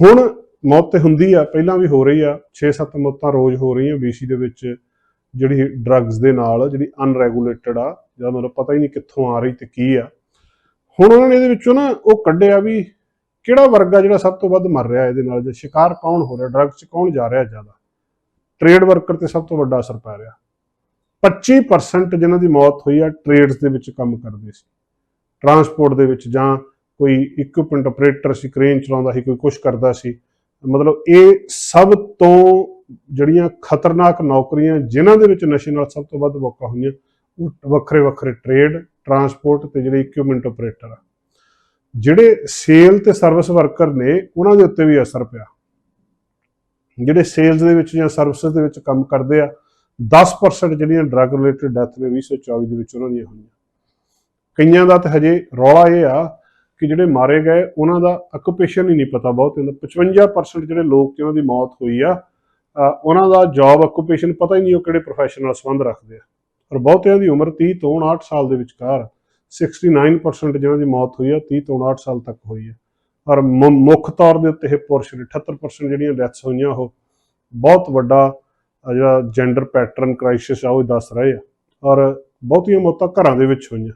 ਹੁਣ ਮੌਤ ਤੇ ਹੁੰਦੀ ਆ, ਪਹਿਲਾਂ ਵੀ ਹੋ ਰਹੀ ਆ 6-7 ਮੌਤਾਂ ਰੋਜ਼ ਹੋ ਰਹੀਆਂ BC ਦੇ ਵਿੱਚ ਜਿਹੜੀ ਡਰੱਗਸ ਦੇ ਨਾਲ, ਜਿਹੜੀ ਅਨਰੈਗੂਲੇਟਡ ਆ ਜਿਹਦਾ ਮਤਲਬ ਪਤਾ ਹੀ ਨਹੀਂ ਕਿੱਥੋਂ ਆ ਰਹੀ ਤੇ ਕੀ ਆ। ਹੁਣ ਉਹਨਾਂ ਨੇ ਇਹਦੇ ਵਿੱਚੋਂ ਨਾ ਉਹ ਕੱਢਿਆ ਵੀ ਕਿਹੜਾ ਵਰਗ ਆ ਜਿਹੜਾ ਸਭ ਤੋਂ ਵੱਧ ਮਰ ਰਿਹਾ ਇਹਦੇ ਨਾਲ, ਜੇ ਸ਼ਿਕਾਰ ਕੌਣ ਹੋ ਰਿਹਾ ਡਰੱਗਸ 'ਚ ਕੌਣ ਜਾ ਰਿਹਾ ਜ਼ਿਆਦਾ? ਟ੍ਰੇਡ ਵਰਕਰ ਤੇ ਸਭ ਤੋਂ ਵੱਡਾ ਅਸਰ ਪੈ ਰਿਹਾ। 25% ਜਿਨ੍ਹਾਂ ਦੀ ਮੌਤ ਹੋਈ ਆ ਟ੍ਰੇਡਸ ਦੇ ਵਿੱਚ ਕੰਮ ਕਰਦੇ ਸੀ। ਟਰਾਂਸਪੋਰਟ ਦੇ ਵਿੱਚ ਜਾਂ ਕੋਈ ਇਕਵਿਪਮੈਂਟ ਆਪਰੇਟਰ ਸੀ ਕ੍ਰੇਨ ਚਲਾਉਂਦਾ ਸੀ, ਕੋਈ ਕੁਝ ਕਰਦਾ ਸੀ। ਮਤਲਬ ਇਹ ਸਭ ਤੋਂ ਜਿਹੜੀਆਂ ਖਤਰਨਾਕ ਨੌਕਰੀਆਂ ਜਿਨ੍ਹਾਂ ਦੇ ਵਿੱਚ ਨਸ਼ੇ ਨਾਲ ਸਭ ਤੋਂ ਵੱਧ ਮੌਕਾ ਹੋਈਆਂ, ਉਹ ਵੱਖਰੇ ਵੱਖਰੇ ਟ੍ਰੇਡ ਟਰਾਂਸਪੋਰਟ ਤੇ ਜਿਹੜੇ ਇਕਵਿਪਮੈਂਟ ਆਪਰੇਟਰ ਆ। ਜਿਹੜੇ ਸੇਲ ਤੇ ਸਰਵਿਸ ਵਰਕਰ ਨੇ, ਉਹਨਾਂ ਦੇ ਉੱਤੇ ਵੀ ਅਸਰ ਪਿਆ। ਜਿਹੜੇ ਸੇਲਸ ਦੇ ਵਿੱਚ ਜਾਂ ਸਰਵਿਸਿਜ਼ ਦੇ ਵਿੱਚ ਕੰਮ ਕਰਦੇ ਆ 10% ਜਿਹੜੀਆਂ ਡਰੱਗ ਰਿਲੇਟਡ ਡੈਥ ਨੇ 2024 ਦੇ ਵਿੱਚ ਉਹਨਾਂ ਦੀਆਂ ਹੋਈਆਂ। ਕਈਆਂ ਦਾ ਤਾਂ ਹਜੇ ਰੌਲਾ ਇਹ ਆ ਕਿ ਜਿਹੜੇ ਮਾਰੇ ਗਏ, ਉਹਨਾਂ ਦਾ ਆਕੂਪੇਸ਼ਨ ਹੀ ਨਹੀਂ ਪਤਾ ਬਹੁਤ ਹੁੰਦਾ 55% ਜਿਹੜੇ ਲੋਕ ਜਿਨ੍ਹਾਂ ਦੀ ਮੌਤ ਹੋਈ ਆ ਉਹਨਾਂ ਦਾ ਜੌਬ ਆਕੂਪੇਸ਼ਨ ਪਤਾ ਹੀ ਨਹੀਂ ਉਹ ਕਿਹੜੇ ਪ੍ਰੋਫੈਸ਼ਨ ਨਾਲ ਸੰਬੰਧ ਰੱਖਦੇ ਆ। ਪਰ ਬਹੁਤਿਆਂ ਦੀ ਉਮਰ 30 ਤੋਂ 59 ਸਾਲ ਦੇ ਵਿਚਕਾਰ 69% ਜਿਹਨਾਂ ਦੀ ਮੌਤ ਹੋਈ ਆ 30 ਤੋਂ 59 ਸਾਲ ਤੱਕ ਹੋਈ ਆ। ਔਰ ਮੁ- ਮੁੱਖ ਤੌਰ ਦੇ ਉੱਤੇ ਇਹ ਪੁਰਸ਼ ਨੇ 78% ਜਿਹੜੀਆਂ ਡੈਥਸ ਹੋਈਆਂ, ਉਹ ਬਹੁਤ ਵੱਡਾ ਜਿਹੜਾ ਜੈਂਡਰ ਪੈਟਰਨ ਕ੍ਰਾਈਸਿਸ ਆ, ਉਹ ਦੱਸ ਰਹੇ ਆ। ਔਰ ਬਹੁਤੀਆਂ ਮੌਤਾਂ ਘਰਾਂ ਦੇ ਵਿੱਚ ਹੋਈਆਂ।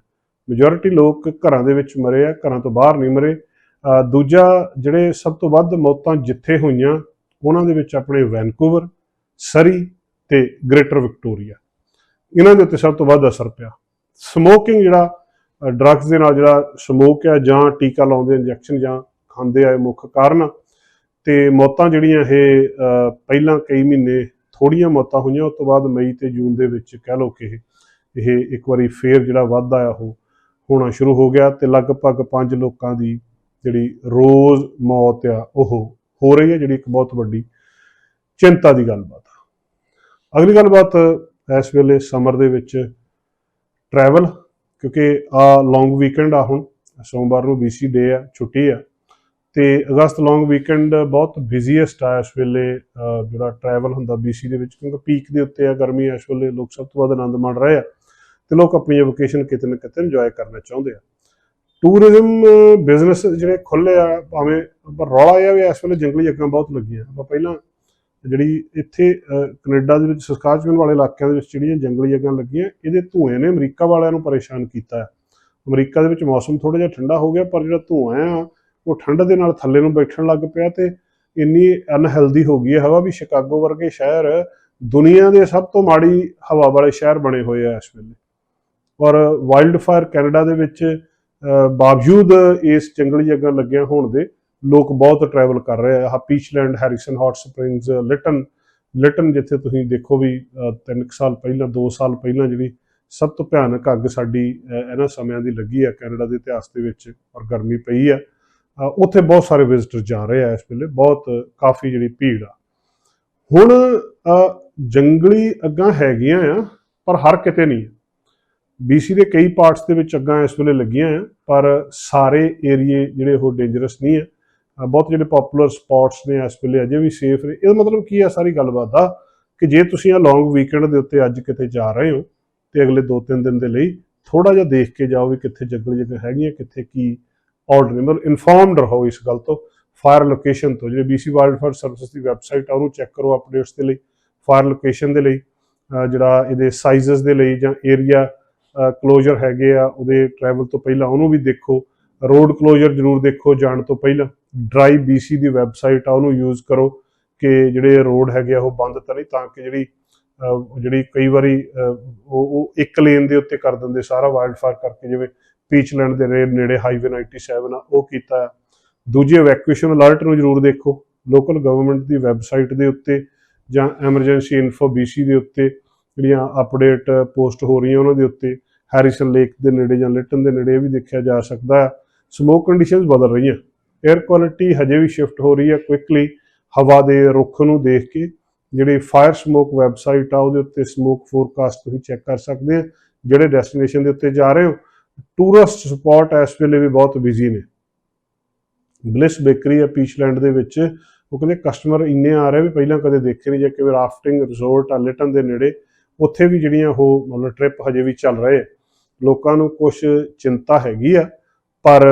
ਮੈਜੋਰਿਟੀ ਲੋਕ ਘਰਾਂ ਦੇ ਵਿੱਚ ਮਰੇ ਆ, ਘਰਾਂ ਤੋਂ ਬਾਹਰ ਨਹੀਂ ਮਰੇ। ਦੂਜਾ ਜਿਹੜੇ ਸਭ ਤੋਂ ਵੱਧ ਮੌਤਾਂ ਜਿੱਥੇ ਹੋਈਆਂ, ਉਹਨਾਂ ਦੇ ਵਿੱਚ ਆਪਣੇ ਵੈਨਕੂਵਰ, ਸਰੀ ਤੇ ਗ੍ਰੇਟਰ ਵਿਕਟੋਰੀਆ। ਇਹਨਾਂ ਦੇ ਉੱਤੇ ਸਭ ਤੋਂ ਵੱਧ ਅਸਰ ਪਿਆ। ਸਮੋਕਿੰਗ ਜਿਹੜਾ ਡਰੱਗਸ ਦੇ ਨਾਲ ਜਿਹੜਾ ਸਮੋਕ ਆ ਜਾਂ ਟੀਕਾ ਲਾਉਂਦੇ ਇੰਜੈਕਸ਼ਨ ਜਾਂ ਖਾਂਦੇ ਆ ਮੁੱਖ ਕਾਰਨ। ਤੇ ਮੌਤਾਂ ਜਿਹੜੀਆਂ ਇਹ ਪਹਿਲਾਂ ਕਈ ਮਹੀਨੇ ਥੋੜੀਆਂ ਮੌਤਾਂ ਹੋਈਆਂ, ਉਸ ਤੋਂ ਬਾਅਦ ਮਈ ਤੇ ਜੂਨ ਦੇ ਵਿੱਚ ਕਹਿ ਲਓ ਕਿ ਇਹ ਇੱਕ ਵਾਰੀ ਫੇਰ ਜਿਹੜਾ ਵਾਧਾ ਆ ਉਹ ਹੋਣਾ ਸ਼ੁਰੂ ਹੋ ਗਿਆ ਤੇ ਲਗਭਗ 5 ਲੋਕਾਂ ਦੀ ਜਿਹੜੀ ਰੋਜ਼ ਮੌਤ ਆ, ਉਹ ਹੋ ਰਹੀ ਹੈ, ਜਿਹੜੀ ਇੱਕ ਬਹੁਤ ਵੱਡੀ ਚਿੰਤਾ ਦੀ ਗੱਲਬਾਤ ਆ। ਅਗਲੀ ਗੱਲਬਾਤ ਇਸ ਵੇਲੇ ਸਮਰ ਦੇ ਵਿੱਚ ਟਰੈਵਲ ਕਿਉਂਕਿ ਆ ਲੌਂਗ ਵੀਕਐਂਡ ਆ ਹੁਣ, ਸੋਮਵਾਰ ਨੂੰ BC ਡੇ ਆ, ਛੁੱਟੀ ਆ। ਤੇ ਅਗਸਤ ਲੌਂਗ ਵੀਕਐਂਡ ਬਹੁਤ ਬਿਜ਼ੀਐਸਟ ਆ ਇਸ ਵੇਲੇ ਜਿਹੜਾ ਟਰੈਵਲ ਹੁੰਦਾ BC ਦੇ ਵਿੱਚ ਕਿਉਂਕਿ ਪੀਕ ਦੇ ਉੱਤੇ ਆ ਗਰਮੀ ਆ ਇਸ ਵੇਲੇ ਲੋਕ ਸਭ ਤੋਂ ਵੱਧ ਆਨੰਦ ਮਾਣ ਰਹੇ ਆ ਤੇ ਲੋਕ ਆਪਣੀ ਵਕੇਸ਼ਨ ਕਿਤੇ ਨਾ ਕਿਤੇ ਇੰਜੋਏ ਕਰਨਾ ਚਾਹੁੰਦੇ ਆ। ਟੂਰਿਜ਼ਮ ਬਿਜ਼ਨਸ ਜਿਹੜੇ ਖੁੱਲੇ ਆ ਭਾਵੇਂ ਪਰ ਰੌਲਾ ਇਹ ਆ ਵੀ ਇਸ ਵੇਲੇ ਜੰਗਲੀ ਅੱਗਾਂ ਬਹੁਤ ਲੱਗੀਆਂ। ਆਪਾਂ ਪਹਿਲਾਂ ਜਿਹੜੀ ਇੱਥੇ ਅਹ, ਕੈਨੇਡਾ ਦੇ ਵਿੱਚ ਸਸਕਾਚਵਨ ਵਾਲੇ ਇਲਾਕਿਆਂ ਦੇ ਵਿੱਚ ਜਿਹੜੀਆਂ ਜੰਗਲੀ ਅੱਗਾਂ ਲੱਗੀਆਂ ਇਹਦੇ ਧੂਏ ਨੇ ਅਮਰੀਕਾ ਵਾਲਿਆਂ ਨੂੰ ਪਰੇਸ਼ਾਨ ਕੀਤਾ। ਹੈ ਅਮਰੀਕਾ ਦੇ ਵਿੱਚ ਮੌਸਮ ਥੋੜਾ ਜਿਹਾ ਠੰਡਾ ਹੋ ਗਿਆ ਪਰ ਜਿਹੜਾ ਧੂਆਂ ਆ ਉਹ ਠੰਡ ਦੇ ਨਾਲ ਥੱਲੇ ਨੂੰ ਬੈਠਣ ਲੱਗ ਪਿਆ ਤੇ ਇੰਨੀ ਅਨਹੈਲਦੀ ਹੋ ਗਈ ਹੈ ਹਵਾ ਵੀ ਸ਼ਿਕਾਗੋ ਵਰਗੇ ਸ਼ਹਿਰ ਦੁਨੀਆ ਦੇ ਸਭ ਤੋਂ ਮਾੜੀ ਹਵਾ ਵਾਲੇ ਸ਼ਹਿਰ ਬਣੇ ਹੋਏ ਆ ਇਸ ਵੇਲੇ। ਔਰ ਵਾਈਲਡ ਫਾਇਰ ਕੈਨੇਡਾ ਦੇ ਵਿੱਚ ਬਾਵਜੂਦ ਇਸ ਜੰਗਲੀ ਅੱਗਾਂ ਲੱਗੀਆਂ ਹੋਣ ਦੇ ਲੋਕ ਬਹੁਤ ਟਰੈਵਲ ਕਰ ਰਹੇ ਆ। ਆਹ Peachland Harrison Hot Springs Lytton Lytton ਜਿੱਥੇ ਤੁਸੀਂ ਦੇਖੋ ਵੀ 3 ਸਾਲ ਪਹਿਲਾਂ 2 ਸਾਲ ਪਹਿਲਾਂ ਜਿਹੜੀ ਸਭ ਤੋਂ ਭਿਆਨਕ ਅੱਗ ਸਾਡੀ ਇਹਨਾਂ ਸਮਿਆਂ ਦੀ ਲੱਗੀ ਆ ਕੈਨੇਡਾ ਦੇ ਇਤਿਹਾਸ ਦੇ ਵਿੱਚ ਔਰ ਗਰਮੀ ਪਈ ਆ। ਉੱਥੇ ਬਹੁਤ ਸਾਰੇ ਵਿਜ਼ਿਟਰ ਜਾ ਰਹੇ ਆ ਇਸ ਵੇਲੇ, ਬਹੁਤ ਕਾਫੀ ਜਿਹੜੀ ਭੀੜ ਆ। ਹੁਣ ਜੰਗਲੀ ਅੱਗਾਂ ਹੈਗੀਆਂ ਆ, ਪਰ ਹਰ ਕਿਤੇ ਨਹੀਂ BC ਦੇ ਕਈ ਪਾਰਟਸ ਦੇ ਵਿੱਚ ਅੱਗਾਂ ਇਸ ਵੇਲੇ ਲੱਗੀਆਂ ਆ, ਪਰ ਸਾਰੇ ਏਰੀਏ ਜਿਹੜੇ ਉਹ ਡੇਂਜਰਸ ਨਹੀਂ ਆ। ਬਹੁਤ ਜਿਹੜੇ ਪਪੂਲਰ ਸਪੌਟਸ ਨੇ ਇਸ ਵੇਲੇ ਅਜੇ ਵੀ ਸੇਫ ਨੇ। ਇਹਦਾ ਮਤਲਬ ਕੀ ਆ, ਸਾਰੀ ਗੱਲਬਾਤ ਦਾ ਕਿ ਜੇ ਤੁਸੀਂ ਆ ਲੌਂਗ ਵੀਕਐਂਡ ਦੇ ਉੱਤੇ ਅੱਜ ਕਿਤੇ ਜਾ ਰਹੇ ਹੋ, ਤੇ ਅਗਲੇ 2-3 ਦਿਨ ਦੇ ਲਈ ਥੋੜਾ ਜਿਹਾ ਦੇਖ ਕੇ ਜਾਓ ਵੀ ਕਿੱਥੇ ਜੰਗਲੀ ਜਗ੍ਹਾ ਹੈਗੀਆਂ, ਕਿੱਥੇ ਕੀ ਆਰਡਰ ਨੇ ਮਤਲਬ ਇਨਫੋਰਮਡ ਰਹੋ ਇਸ ਗੱਲ ਤੋਂ। ਫਾਇਰ ਲੋਕੇਸ਼ਨ ਤੋਂ, ਜਿਹੜੇ BC ਵਾਈਲਡ ਫਾਇਰ ਸਰਵਿਸਿਜ਼ ਦੀ ਵੈਬਸਾਈਟ ਆ, ਉਹਨੂੰ ਚੈੱਕ ਕਰੋ ਅਪਡੇਟਸ ਦੇ ਲਈ ਫਾਇਰ ਲੋਕੇਸ਼ਨ ਦੇ ਲਈ ਜਿਹੜਾ ਇਹਦੇ ਸਾਈਜ਼ਸ ਦੇ ਲਈ ਜਾਂ ਏਰੀਆ ਕਲੋਜ਼ਰ ਹੈਗੇ ਆ, ਉਹਦੇ ਟਰੈਵਲ ਤੋਂ ਪਹਿਲਾਂ ਉਹਨੂੰ ਵੀ ਦੇਖੋ। ਰੋਡ ਕਲੋਜ਼ਰ ਜ਼ਰੂਰ ਦੇਖੋ ਜਾਣ ਤੋਂ ਪਹਿਲਾਂ। ਡਰਾਈ BC ਦੀ ਵੈਬਸਾਈਟ ਆ, ਉਹਨੂੰ ਯੂਜ਼ ਕਰੋ ਕਿ ਜਿਹੜੇ ਰੋਡ ਹੈਗੇ ਆ, ਉਹ ਬੰਦ ਤਾਂ ਨਹੀਂ, ਤਾਂ ਕਿ ਜਿਹੜੀ ਜਿਹੜੀ ਕਈ ਵਾਰੀ ਉਹ ਇੱਕ ਲੇਨ ਦੇ ਉੱਤੇ ਕਰ ਦਿੰਦੇ ਸਾਰਾ ਵਾਈਲਡ ਫਾਇਰ ਕਰਕੇ, ਜਿਵੇਂ ਪੀਚਲੈਂਡ ਦੇ ਰੇ ਨੇੜੇ ਹਾਈਵੇ 97 ਆ, ਉਹ ਕੀਤਾ ਹੈ। ਦੂਜੀ ਇਵੈਕੂਏਸ਼ਨ ਅਲਰਟ ਨੂੰ ਜ਼ਰੂਰ ਦੇਖੋ। ਲੋਕਲ ਗਵਰਨਮੈਂਟ ਦੀ ਵੈਬਸਾਈਟ ਦੇ ਉੱਤੇ ਜਾਂ ਐਮਰਜੈਂਸੀ ਇਨਫੋ BC ਦੇ ਉੱਤੇ ਜਿਹੜੀਆਂ ਅਪਡੇਟ ਪੋਸਟ ਹੋ ਰਹੀਆਂ ਉਹਨਾਂ ਦੇ ਉੱਤੇ ਹੈਰਿਸਨ ਲੇਕ ਦੇ ਨੇੜੇ ਜਾਂ ਲਿਟਨ ਦੇ ਨੇੜੇ ਇਹ ਵੀ ਦੇਖਿਆ ਜਾ ਸਕਦਾ ਹੈ। ਸਮੋਕ ਕੰਡੀਸ਼ਨਸ ਬਦਲ ਰਹੀਆਂ। 에ਅਰ ਕੁਆਲਿਟੀ ਹਜੇ ਵੀ ਸ਼ਿਫਟ ਹੋ ਰਹੀ ਹੈ ਕੁਇਕਲੀ ਹਵਾ ਦੇ ਰੁੱਖ ਨੂੰ ਦੇਖ ਕੇ ਜਿਹੜੀ ਫਾਇਰ ਸਮੋਕ ਵੈਬਸਾਈਟ ਆ, ਉਹਦੇ ਉੱਤੇ ਸਮੋਕ ਫੋਰਕਾਸਟ ਤੁਸੀਂ ਚੈੱਕ ਕਰ ਸਕਦੇ ਆ। ਜਿਹੜੇ ਡੈਸਟੀਨੇਸ਼ਨ ਦੇ ਉੱਤੇ ਜਾ ਰਹੇ ਹੋ ਟੂਰਿਸਟ ਸਪੌਟ ਇਸ ਵੇਲੇ ਵੀ ਬਹੁਤ ਬਿਜ਼ੀ ਨੇ। ਬਲਿਸ ਬੇਕਰੀ ਆ ਪੀਚਲੈਂਡ ਦੇ ਵਿੱਚ, ਉਹ ਕਹਿੰਦੇ ਕਸਟਮਰ ਇੰਨੇ ਆ ਰਹੇ ਵੀ ਪਹਿਲਾਂ ਕਦੇ ਦੇਖੇ ਨਹੀਂ ਜਾਂ ਕਿਵੇਂ ਰਾਫਟਿੰਗ ਰਿਜ਼ੋਰਟ ਆ ਲਿਟਨ ਦੇ ਨੇੜੇ, ਉੱਥੇ ਵੀ ਜਿਹੜੀਆਂ ਉਹ ਮਤਲਬ ਟ੍ਰਿਪ ਹਜੇ ਵੀ ਚੱਲ ਰਹੇ ਆ। ਲੋਕਾਂ ਨੂੰ ਕੁਝ ਚਿੰਤਾ ਹੈਗੀ ਆ, ਪਰ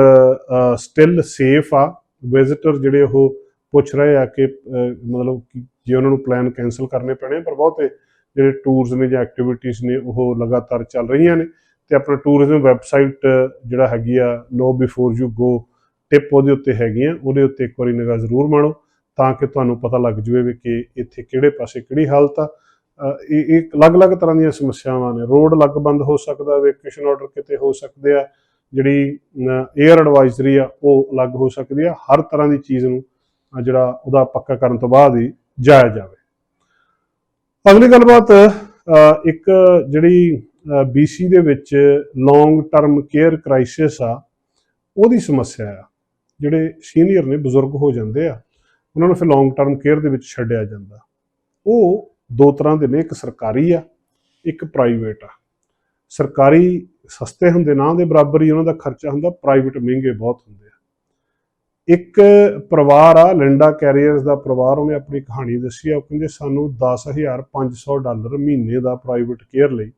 ਸਟਿਲ ਸੇਫ ਆ। ਵਿਜ਼ਿਟਰ ਜਿਹੜੇ ਉਹ ਪੁੱਛ ਰਹੇ ਆ ਕਿ ਮਤਲਬ ਕਿ ਜੇ ਉਹਨਾਂ ਨੂੰ ਪਲਾਨ ਕੈਨਸਲ ਕਰਨੇ ਪੈਣੇ ਪਰ ਬਹੁਤੇ ਜਿਹੜੇ ਟੂਰਸ ਨੇ ਜਾਂ ਐਕਟੀਵਿਟੀਜ਼ ਨੇ ਉਹ ਲਗਾਤਾਰ ਚੱਲ ਰਹੀਆਂ ਨੇ। ਤੇ ਆਪਣਾ ਟੂਰਿਜ਼ਮ ਵੈਬਸਾਈਟ ਜਿਹੜਾ ਹੈਗੀ ਆ know before you go tip ਉਹਦੇ ਉੱਤੇ ਹੈਗੀ ਆ ਉਹਦੇ ਉੱਤੇ ਇੱਕ ਵਾਰੀ ਨਿਗਾਹ ਜ਼ਰੂਰ ਮਾਰੋ, ਤਾਂ ਕਿ ਤੁਹਾਨੂੰ ਪਤਾ ਲੱਗ ਜਵੇ ਵੀ ਕਿ ਇੱਥੇ ਕਿਹੜੇ ਪਾਸੇ ਕਿਹੜੀ ਹਾਲਤ ਆ। ਇਹ ਇਹ ਅਲੱਗ-ਅਲੱਗ ਤਰ੍ਹਾਂ ਦੀਆਂ ਸਮੱਸਿਆਵਾਂ ਨੇ। ਰੋਡ ਲੱਗ ਬੰਦ ਹੋ ਸਕਦਾ ਵੈਕੇਸ਼ਨ ਆਰਡਰ ਕਿਤੇ ਹੋ ਸਕਦੇ ਆ, ਜਿਹੜੀ 에ਅਰ ਐਡਵਾਈਜ਼ਰੀ ਆ, ਉਹ ਅਲੱਗ ਹੋ ਸਕਦੀ ਆ। ਹਰ ਤਰ੍ਹਾਂ ਦੀ ਚੀਜ਼ ਨੂੰ ਜਿਹੜਾ ਉਹਦਾ ਪੱਕਾ ਕਰਨ ਤੋਂ ਬਾਅਦ ਹੀ ਜਾਇਆ ਜਾਵੇ। ਅਗਲੀ ਗੱਲਬਾਤ ਇੱਕ ਜਿਹੜੀ ਬੀਸੀ ਦੇ ਵਿੱਚ ਲੌਂਗ ਟਰਮ ਕੇਅਰ ਕ੍ਰਾਈਸਿਸ ਆ, ਉਹਦੀ ਸਮੱਸਿਆ ਆ। ਜਿਹੜੇ ਸੀਨੀਅਰ ਨੇ, ਬਜ਼ੁਰਗ ਹੋ ਜਾਂਦੇ ਆ, ਉਹਨਾਂ ਨੂੰ ਫਿਰ ਲੌਂਗ ਟਰਮ ਕੇਅਰ ਦੇ ਵਿੱਚ ਛੱਡਿਆ ਜਾਂਦਾ। ਉਹ ਦੋ ਤਰ੍ਹਾਂ ਦੇ ਨੇ, ਇੱਕ ਸਰਕਾਰੀ ਆ, ਇੱਕ ਪ੍ਰਾਈਵੇਟ ਆ। ਸਰਕਾਰੀ ਸਸਤੇ ਹੁੰਦੇ ਨਾ ਦੇ ਬਰਾਬਰ ਹੀ ਉਹਨਾਂ ਦਾ ਖਰਚਾ ਹੁੰਦਾ ਪ੍ਰਾਈਵੇਟ ਮਹਿੰਗੇ ਬਹੁਤ ਹੁੰਦੇ ਆ। ਇੱਕ ਪਰਿਵਾਰ ਆ ਲਿੰਡਾ ਕੈਰੀਅਰਸ ਦਾ ਪਰਿਵਾਰ, ਉਹਨੇ ਆਪਣੀ ਕਹਾਣੀ ਦੱਸੀ ਆ, ਉਹ ਕਹਿੰਦੇ ਸਾਨੂੰ 10500 ਡਾਲਰ ਮਹੀਨੇ ਦਾ ਪ੍ਰਾਈਵੇਟ ਕੇਅਰ ਲਈ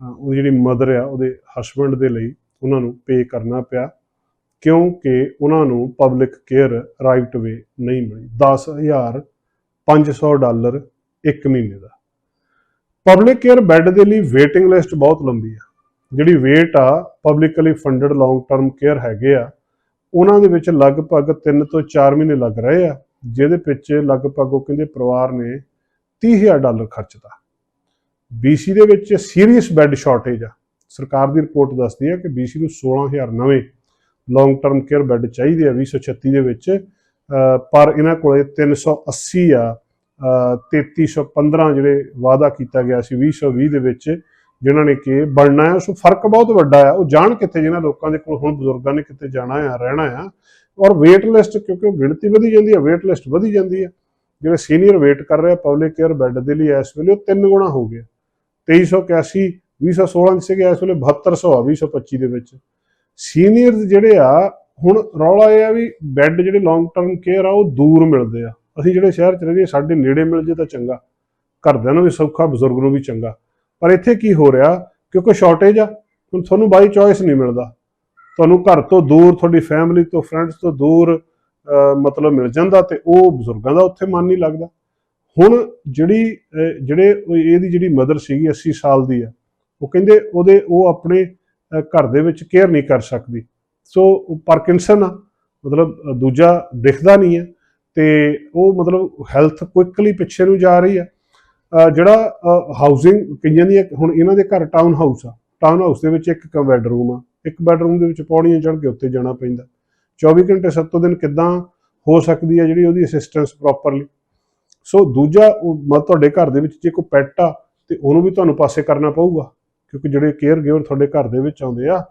ਉਹ ਜਿਹੜੀ ਮਦਰ ਆ, ਉਹਦੇ ਹਸਬੰਡ ਦੇ ਲਈ ਉਹਨਾਂ ਨੂੰ ਪੇ ਕਰਨਾ ਪਿਆ, ਕਿਉਂਕਿ ਉਹਨਾਂ ਨੂੰ ਪਬਲਿਕ ਕੇਅਰ ਰਾਈਟ ਵੇ ਨਹੀਂ ਮਿਲੀ। 10500 ਡਾਲਰ ਇੱਕ ਮਹੀਨੇ ਦਾ। ਪਬਲਿਕ ਕੇਅਰ ਬੈੱਡ ਦੇ ਲਈ ਵੇਟਿੰਗ ਲਿਸਟ ਬਹੁਤ ਲੰਬੀ ਆ। ਜਿਹੜੀ ਵੇਟ ਆ publicly funded long term care ਹੈਗੇ ਆ, ਉਹਨਾਂ ਦੇ ਵਿੱਚ ਲਗਭਗ 3 ਤੋਂ 4 ਮਹੀਨੇ ਲੱਗ ਰਹੇ ਆ, ਜਿਹਦੇ ਵਿੱਚ ਲਗਭਗ ਉਹ ਕਹਿੰਦੇ ਪਰਿਵਾਰ ਨੇ 30000 ਡਾਲਰ ਖਰਚਤਾ। BC ਦੇ ਵਿੱਚ ਸੀਰੀਅਸ ਬੈੱਡ ਸ਼ਾਰਟੇਜ ਆ। ਸਰਕਾਰ ਦੀ ਰਿਪੋਰਟ ਦੱਸਦੀ ਹੈ ਕਿ BC ਨੂੰ 16000 ਨਵੇਂ ਲੌਂਗ ਟਰਮ ਕੇਅਰ ਬੈੱਡ ਚਾਹੀਦੇ ਆ 2036 ਦੇ ਵਿੱਚ। ਪਰ ਇਹਨਾਂ ਕੋਲੇ 380 ਆ, ਅਹ 3315 ਜਿਹੜੇ ਵਾਅਦਾ ਕੀਤਾ ਗਿਆ ਸੀ 2020 ਦੇ ਵਿੱਚ, ਜਿਨ੍ਹਾਂ ਨੇ ਕਿ ਬਣਨਾ ਹੈ ਸੋ ਫ਼ਰਕ ਬਹੁਤ ਵੱਡਾ ਆ। ਉਹ ਜਾਣ ਕਿੱਥੇ ਜਿਹਨਾਂ ਲੋਕਾਂ ਦੇ ਕੋਲ ਹੁਣ ਬਜ਼ੁਰਗਾਂ ਨੇ ਕਿੱਥੇ ਜਾਣਾ ਆ, ਰਹਿਣਾ ਆ। ਔਰ ਵੇਟ ਲਿਸਟ ਕਿਉਂਕਿ ਉਹ ਗਿਣਤੀ ਵਧੀ ਜਾਂਦੀ ਹੈ ਵੇਟ ਲਿਸਟ ਵਧੀ ਜਾਂਦੀ ਹੈ ਜਿਹੜੇ ਸੀਨੀਅਰ ਵੇਟ ਕਰ ਰਹੇ ਆ ਪਬਲਿਕ ਕੇਅਰ ਬੈੱਡ ਦੇ ਲਈ ਇਸ ਵੇਲੇ ਉਹ ਤਿੰਨ ਗੁਣਾ ਹੋ ਗਿਆ 2381 2016 ਚ ਸੀਗੇ, ਇਸ ਵੇਲੇ 7200 ਆ 2025 ਦੇ ਵਿੱਚ। ਸੀਨੀਅਰਸ ਜਿਹੜੇ ਆ, ਹੁਣ ਰੌਲਾ ਇਹ ਆ ਵੀ ਬੈੱਡ ਜਿਹੜੇ ਲੌਂਗ ਟਰਮ ਕੇਅਰ ਆ, ਉਹ ਦੂਰ ਮਿਲਦੇ ਆ। ਅਸੀਂ ਜਿਹੜੇ ਸ਼ਹਿਰ ਚ ਰਹਿੰਦੇ ਸਾਡੇ ਨੇੜੇ ਮਿਲ ਜੇ ਤਾਂ ਚੰਗਾ। ਘਰਦਿਆਂ ਨੂੰ ਵੀ ਸੌਖਾ, ਬਜ਼ੁਰਗ ਨੂੰ ਵੀ ਚੰਗਾ। ਪਰ ਇੱਥੇ ਕੀ ਹੋ ਰਿਹਾ? ਕਿਉਂਕਿ ਸ਼ਾਰਟੇਜ ਆ, ਹੁਣ ਤੁਹਾਨੂੰ ਬਾਈ ਚੋਇਸ ਨਹੀਂ ਮਿਲਦਾ। ਤੁਹਾਨੂੰ ਘਰ ਤੋਂ ਦੂਰ, ਤੁਹਾਡੀ ਫੈਮਿਲੀ ਤੋਂ ਫਰੈਂਡਸ ਤੋਂ ਦੂਰ ਮਤਲਬ ਮਿਲ ਜਾਂਦਾ ਤੇ ਉਹ ਬਜ਼ੁਰਗਾਂ ਦਾ ਉੱਥੇ ਮਨ ਨਹੀਂ ਲੱਗਦਾ। ਹੁਣ ਜਿਹੜੀ ਜਿਹੜੇ ਇਹਦੀ ਜਿਹੜੀ ਮਦਰ ਸੀਗੀ 80 ਸਾਲ ਦੀ ਆ, ਉਹ ਕਹਿੰਦੇ ਉਹਦੇ, ਉਹ ਆਪਣੇ ਘਰ ਦੇ ਵਿੱਚ ਕੇਅਰ ਨਹੀਂ ਕਰ ਸਕਦੀ। ਸੋ ਉਹ ਪਾਰਕਿੰਸਨ ਆ, ਮਤਲਬ ਦੂਜਾ ਦਿਖਦਾ ਨਹੀਂ ਹੈ ਤੇ ਉਹ ਮਤਲਬ ਹੈਲਥ ਕੁਇਕਲੀ ਪਿੱਛੇ ਨੂੰ ਜਾ ਰਹੀ ਆ। ਜਿਹੜਾ ਹਾਊਸਿੰਗ ਕਈਆਂ ਦੀ ਹੁਣ ਇਹਨਾਂ ਦੇ ਘਰ ਟਾਊਨ ਹਾਊਸ ਆ। ਟਾਊਨ ਹਾਊਸ ਦੇ ਵਿੱਚ ਇੱਕ ਬੈਡਰੂਮ ਆ, ਇੱਕ ਬੈਡਰੂਮ ਦੇ ਵਿੱਚ ਪੌੜੀਆਂ ਚੜ੍ਹ ਕੇ ਉੱਤੇ ਜਾਣਾ ਪੈਂਦਾ। 24 ਘੰਟੇ ਸੱਤੋਂ ਦਿਨ ਕਿੱਦਾਂ ਹੋ ਸਕਦੀ ਹੈ ਜਿਹੜੀ ਉਹਦੀ ਅਸਿਸਟੈਂਸ ਪ੍ਰੋਪਰਲੀ ਸੋ ਦੂਜਾ, ਉਹ ਮ- ਤੁਹਾਡੇ ਘਰ ਦੇ ਵਿੱਚ ਜੇ ਕੋਈ ਪੈਟ ਆ, ਤੇ ਉਹਨੂੰ ਵੀ ਤੁਹਾਨੂੰ ਪਾਸੇ ਕਰਨਾ ਪਊਗਾ, ਕਿਉਂਕਿ ਜਿਹੜੇ ਕੇਅਰ ਗਿਵਰ ਤੁਹਾਡੇ ਘਰ ਦੇ ਵਿੱਚ ਆਉਂਦੇ ਆ,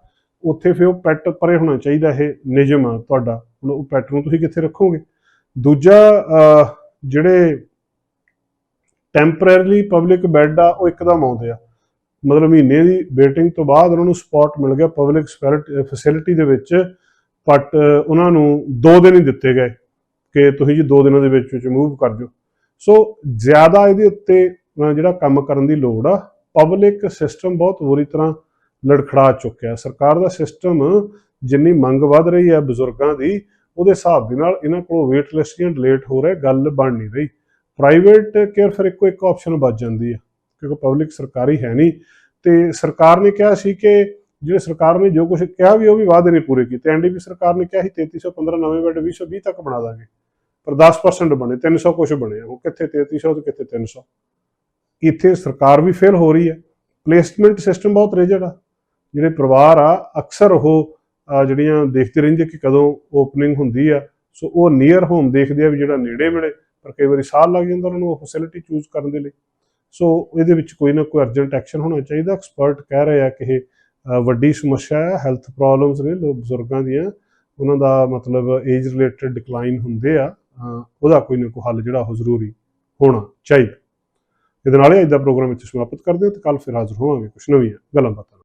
ਉੱਥੇ ਫਿਰ ਉਹ ਪੈਟ ਪਰੇ ਹੋਣਾ ਚਾਹੀਦਾ ਇਹ ਨਿਯਮ ਆ ਤੁਹਾਡਾ, ਹੁਣ ਉਹ ਪੈਟ ਨੂੰ ਤੁਸੀਂ ਕਿੱਥੇ ਰੱਖੋਗੇ? ਦੂਜਾ ਜਿਹੜੇ ਟੈਂਪਰੇਰੀਲੀ ਪਬਲਿਕ ਬੈੱਡ ਆ, ਉਹ ਇੱਕਦਮ ਆਉਂਦੇ ਆ। ਮਤਲਬ ਮਹੀਨੇ ਦੀ ਵੇਟਿੰਗ ਤੋਂ ਬਾਅਦ ਉਹਨਾਂ ਨੂੰ ਸਪੌਟ ਮਿਲ ਗਿਆ ਪਬਲਿਕ ਫੈਸਿਲਿਟੀ ਦੇ ਵਿੱਚ ਬਟ ਉਹਨਾਂ ਨੂੰ 2 ਦਿਨ ਹੀ ਦਿੱਤੇ ਗਏ, ਕਿ ਤੁਸੀਂ ਜੀ 2 ਦਿਨਾਂ ਦੇ ਵਿੱਚ ਵਿੱਚ ਮੂਵ ਕਰ ਜਾਓ ਸੋ ਜ਼ਿਆਦਾ ਇਹਦੇ ਉੱਤੇ ਜਿਹੜਾ ਕੰਮ ਕਰਨ ਦੀ ਲੋੜ ਆ ਪਬਲਿਕ ਸਿਸਟਮ ਬਹੁਤ ਬੁਰੀ ਤਰ੍ਹਾਂ ਲੜਖੜਾ ਚੁੱਕਿਆ। ਸਰਕਾਰ ਦਾ ਸਿਸਟਮ ਜਿੰਨੀ ਮੰਗ ਵੱਧ ਰਹੀ ਹੈ ਬਜ਼ੁਰਗਾਂ ਦੀ, ਉਹਦੇ ਹਿਸਾਬ ਦੇ ਨਾਲ ਇਹਨਾਂ ਕੋਲ ਵੇਟ ਲਿਸਟੀਆਂ ਡਿਲੇਟ ਹੋ ਰਿਹਾ, ਗੱਲ ਬਣ ਨਹੀਂ ਰਹੀ। ਪ੍ਰਾਈਵੇਟ ਕੇਅਰ ਫਿਰ ਇੱਕੋ ਇੱਕ ਆਪਸ਼ਨ ਬਚ ਜਾਂਦੀ ਹੈ ਕਿਉਂਕਿ ਪਬਲਿਕ ਸਰਕਾਰੀ ਹੈ ਨਹੀਂ। ਤੇ ਸਰਕਾਰ ਨੇ ਕਿਹਾ ਸੀ ਕਿ ਜਿਹੜੇ ਸਰਕਾਰ ਨੇ ਜੋ ਕੁਝ ਕਿਹਾ ਵੀ ਉਹ ਵੀ ਵਾਅਦੇ ਨਹੀਂ ਪੂਰੇ ਕੀਤੇ। ਐਨਡੀਪੀ ਸਰਕਾਰ ਨੇ ਕਿਹਾ ਸੀ 3315 ਨਵੇਂ ਬੈੱਡ 2020 ਤੱਕ ਬਣਾ ਦਾਂਗੇ। ਪਰ 10% ਬਣੇ 300 ਕੁਝ ਬਣੇ ਆ। ਉਹ ਕਿੱਥੇ 3300 ਤੇ ਕਿੱਥੇ 300 ਇੱਥੇ ਸਰਕਾਰ ਵੀ ਫੇਲ ਹੋ ਰਹੀ ਹੈ। ਪਲੇਸਮੈਂਟ ਸਿਸਟਮ ਬਹੁਤ ਰਿਜਿਡ ਆ। ਜਿਹੜੇ ਪਰਿਵਾਰ ਆ, ਅਕਸਰ ਉਹ ਜਿਹੜੀਆਂ ਦੇਖਦੇ ਰਹਿੰਦੇ ਕਿ ਕਦੋਂ ਓਪਨਿੰਗ ਹੁੰਦੀ ਆ। ਸੋ ਉਹ ਨੀਅਰ ਹੋਮ ਦੇਖਦੇ ਆ ਵੀ ਜਿਹੜਾ ਨੇੜੇ ਮਿਲੇ, ਪਰ ਕਈ ਵਾਰੀ ਸਾਲ ਲੱਗ ਜਾਂਦਾ ਉਹਨਾਂ ਨੂੰ ਉਹ ਫੈਸਿਲਿਟੀ ਚੂਜ਼ ਕਰਨ ਦੇ ਲਈ। ਸੋ ਇਹਦੇ ਵਿੱਚ ਕੋਈ ਨਾ ਕੋਈ ਅਰਜੈਂਟ ਐਕਸ਼ਨ ਹੋਣਾ ਚਾਹੀਦਾ। ਐਕਸਪਰਟ ਕਹਿ ਰਹੇ ਆ ਕਿ ਇਹ ਵੱਡੀ ਸਮੱਸਿਆ ਹੈ ਹੈਲਥ ਪ੍ਰੋਬਲਮਸ ਨੇ, ਲੋਕ ਬਜ਼ੁਰਗਾਂ ਦੀਆਂ। ਉਹਨਾਂ ਦਾ ਮਤਲਬ ਏਜ ਰਿਲੇਟਡ ਡਿਕਲਾਈਨ ਹੁੰਦੇ ਆ। ਉਹਦਾ ਕੋਈ ਨਾ ਕੋਈ ਹੱਲ ਜਿਹੜਾ ਉਹ ਜ਼ਰੂਰੀ ਹੋਣਾ ਚਾਹੀਦਾ ਇਹਦੇ ਨਾਲ ਹੀ ਅੱਜ ਦਾ ਪ੍ਰੋਗਰਾਮ ਇੱਥੇ ਸਮਾਪਤ ਕਰਦੇ ਹਾਂ ਤੇ ਕੱਲ ਫਿਰ ਹਾਜ਼ਰ ਹੋਵਾਂਗੇ ਕੁਝ ਨਵੀਆਂ ਗੱਲਾਂ ਬਾਤਾਂ ਨਾਲ।